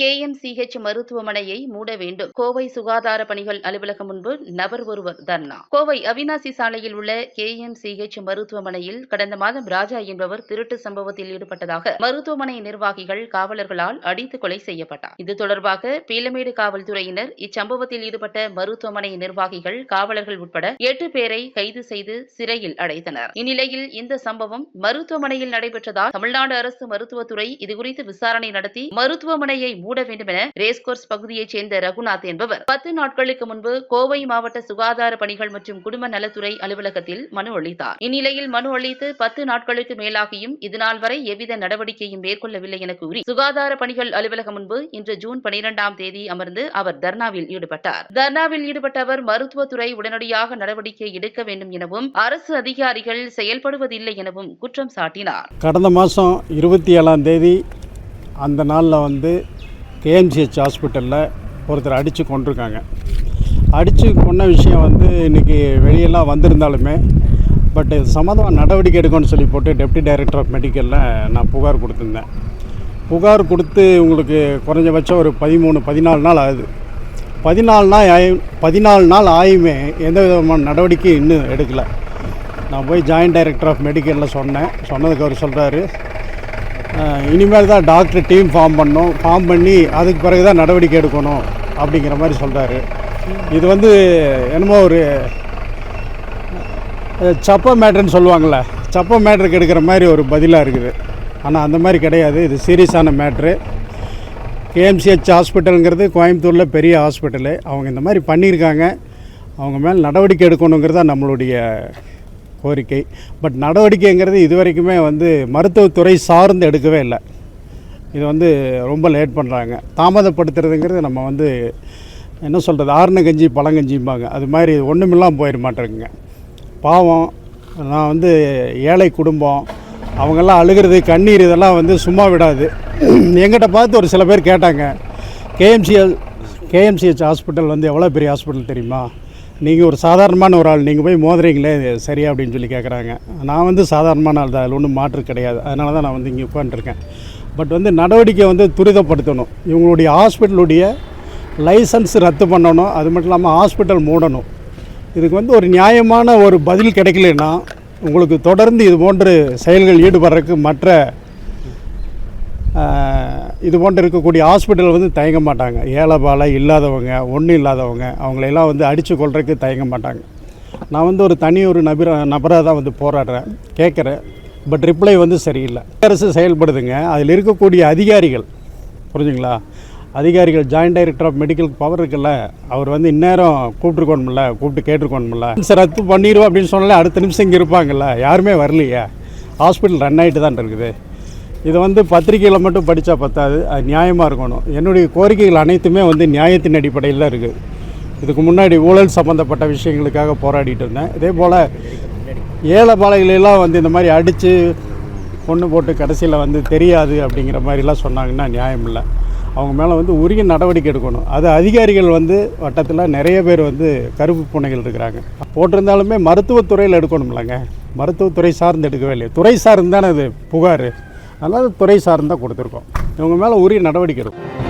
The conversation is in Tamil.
கேஎம்சிஹெச் மருத்துவமனையை மூட வேண்டும். கோவை சுகாதார பணிகள் அலுவலகம் முன்பு நபர் ஒருவர் தர்ணா. கோவை அவினாசி சாலையில் உள்ள கேஎம்சிஹெச் மருத்துவமனையில் கடந்த மாதம் ராஜா என்பவர் திருட்டு சம்பவத்தில் ஈடுபட்டதாக மருத்துவமனை நிர்வாகிகள் காவலர்களால் அடித்து கொலை செய்யப்பட்டார். இது தொடர்பாக பீலமேடு காவல்துறையினர் இச்சம்பவத்தில் ஈடுபட்ட மருத்துவமனை நிர்வாகிகள் காவலர்கள் உட்பட எட்டு பேரை கைது செய்து சிறையில் அடைத்தனர். இந்நிலையில் இந்த சம்பவம் மருத்துவமனையில் நடைபெற்றதால் தமிழ்நாடு அரசு மருத்துவத்துறை இதுகுறித்து விசாரணை நடத்தி மருத்துவமனையை மூட வேண்டும் என ரேஸ்கோர்ஸ் பகுதியைச் சேர்ந்த ரகுநாத் என்பவர். பத்து நாட்களுக்கு முன்பு கோவை மாவட்ட சுகாதார பணிகள் மற்றும் குடும்ப நலத்துறை அலுவலகத்தில் மனு அளித்தார். இந்நிலையில் மனு அளித்து பத்து நாட்களுக்கு மேலாகியும் இதுநாள் வரை எவ்வித நடவடிக்கையும் மேற்கொள்ளவில்லை என கூறி சுகாதார பணிகள் அலுவலகம் முன்பு இன்று ஜூன் பனிரெண்டாம் தேதி அமர்ந்து அவர் தர்ணாவில் ஈடுபட்டார். தர்ணாவில் ஈடுபட்ட அவர் மருத்துவத்துறை உடனடியாக நடவடிக்கை எடுக்க வேண்டும் எனவும் அரசு அதிகாரிகள் செயல்படுவதில்லை எனவும் குற்றம் சாட்டினார். கடந்த மாதம் இருபத்தி ஏழாம் தேதி அந்த நாளில் வந்து கேஎம்சிஹெச் ஹாஸ்பிட்டலில் ஒருத்தர் அடித்து கொண்டிருக்காங்க. அடித்து கொன்ன விஷயம் வந்து இன்றைக்கி வெளியெல்லாம் வந்திருந்தாலுமே பட் இது சம்மந்தமாக நடவடிக்கை எடுக்கணும்னு சொல்லி போட்டு டெப்டி டைரக்டர் ஆஃப் மெடிக்கலில் நான் புகார் கொடுத்துருந்தேன். புகார் கொடுத்து உங்களுக்கு குறைஞ்சபட்சம் ஒரு பதிமூணு பதினாலு நாள் ஆகுது. பதினாலு நாள் ஆயி பதினாலு நாள் ஆயுமே எந்த விதமான நடவடிக்கையும் இன்னும் எடுக்கலை. நான் போய் ஜாயின்ட் டைரக்டர் ஆஃப் மெடிக்கலில் சொன்னேன். சொன்னதுக்கு அவர் சொல்கிறாரு இனிமேல் தான் டாக்டர் டீம் ஃபார்ம் பண்ணும். ஃபார்ம் பண்ணி அதுக்கு பிறகு தான் நடவடிக்கை எடுக்கணும் அப்படிங்கிற மாதிரி சொல்கிறாரு இது வந்து என்னமோ ஒரு சப்ப மேட்ருன்னு சொல்லுவாங்கள்ல சப்ப மேட்ருக்கு எடுக்கிற மாதிரி ஒரு பதிலாக இருக்குது. ஆனால் அந்த மாதிரி கிடையாது. இது சீரியஸான மேட்ரு. கேஎம்சிஹெச் ஹாஸ்பிட்டலுங்கிறது கோயம்புத்தூரில் பெரிய ஹாஸ்பிட்டலு. அவங்க இந்த மாதிரி பண்ணியிருக்காங்க. அவங்க மேல் நடவடிக்கை எடுக்கணுங்கிறது தான் நம்மளுடைய கோரிக்கை. பட் நடவடிக்கைங்கிறது இது வரைக்குமே வந்து மருத்துவத்துறை சார்ந்து எடுக்கவே இல்லை. இது வந்து ரொம்ப லேட் பண்ணுறாங்க தாமதப்படுத்துறதுங்கிறது நம்ம வந்து என்ன சொல்கிறது ஆறுன கஞ்சி பழங்கஞ்சிம்பாங்க அது மாதிரி ஒன்றுமில்லாமல் போயிட மாட்டேங்குங்க பாவம். நான் வந்து ஏழை குடும்பம். அவங்கெல்லாம் அழுகிறது கண்ணீர் இதெல்லாம் வந்து சும்மா விடாது. எங்கிட்ட பார்த்து ஒரு சில பேர் கேட்டாங்க. கேஎம்சிஎல் கேஎம்சிஹெச் ஹாஸ்பிட்டல் வந்து எவ்வளோ பெரிய ஹாஸ்பிட்டல் தெரியுமா? நீங்கள் ஒரு சாதாரணமான ஒரு ஆள் நீங்கள் போய் மோதுறீங்களே சரியா அப்படின்னு சொல்லி கேட்குறாங்க நான் வந்து சாதாரணமான ஆள் தான் அதில் ஒன்றும் மாற்று கிடையாது. அதனால தான் நான் வந்து இங்கே உட்காந்துருக்கேன் பட் வந்து நடவடிக்கை வந்து துரிதப்படுத்தணும். இவங்களுடைய ஹாஸ்பிட்டலுடைய லைசன்ஸ் ரத்து பண்ணணும். அது மட்டும் இல்லாமல் ஹாஸ்பிட்டல் மூடணும். இதுக்கு வந்து ஒரு நியாயமான ஒரு பதில் கிடைக்கலன்னா உங்களுக்கு தொடர்ந்து இது போன்று செயல்கள் ஈடுபடுறதுக்கு மற்ற இது போன்று இருக்கக்கூடிய ஹாஸ்பிட்டல் வந்து தயங்க மாட்டாங்க. ஏழை பாலை இல்லாதவங்க ஒன்றும் இல்லாதவங்க அவங்களையெல்லாம் வந்து அடித்து கொள்றதுக்கு தயங்க மாட்டாங்க. நான் வந்து ஒரு தனி ஒரு நபர நபராக தான் வந்து போராடுறேன் கேட்குறேன். பட் ரிப்ளை வந்து சரியில்லை. அரசு செயல்படுதுங்க. அதில் இருக்கக்கூடிய அதிகாரிகள் புரிஞ்சுங்களா? அதிகாரிகள் joint director of medical power இருக்குல்ல அவர் வந்து இந்நேரம் கூப்பிட்டுருக்கோணுமில்ல கூப்பிட்டு கேட்டிருக்கோணுமில்ல சார் ரத்து பண்ணிடுவோம் அப்படின்னு சொன்னாலே அடுத்த நிமிஷம் இங்கே இருப்பாங்கல்ல யாருமே வரலையே. ஹாஸ்பிட்டல் ரன் ஆகிட்டு தான் இருக்குது. இதை வந்து பத்திரிக்கையில் மட்டும் படித்தா பத்தாது அது நியாயமாக இருக்கணும். என்னுடைய கோரிக்கைகள் அனைத்துமே வந்து நியாயத்தின் அடிப்படையில் தான் இருக்குது. இதுக்கு முன்னாடி ஊழல் சம்மந்தப்பட்ட விஷயங்களுக்காக போராடிட்டு இருந்தேன். இதே போல் ஏழை பாலைகளெல்லாம் வந்து இந்த மாதிரி அடித்து பொண்ணு போட்டு கடைசியில் வந்து தெரியாது அப்படிங்கிற மாதிரிலாம் சொன்னாங்கன்னா நியாயம் இல்லை. அவங்க மேலே வந்து உரிய நடவடிக்கை எடுக்கணும். அது அதிகாரிகள் வந்து வட்டத்தில் நிறைய பேர் வந்து கருப்பு பூனைகள் இருக்கிறாங்க போட்டிருந்தாலுமே மருத்துவத்துறையில் எடுக்கணும்லங்க. மருத்துவத்துறை சார்ந்து எடுக்கவே இல்லையே. துறை சார்ந்து தானே அது புகார். அதனால் துறை சார்ந்து தான் கொடுத்துருக்கோம். இவங்க மேலே உரிய நடவடிக்கை இருக்கும்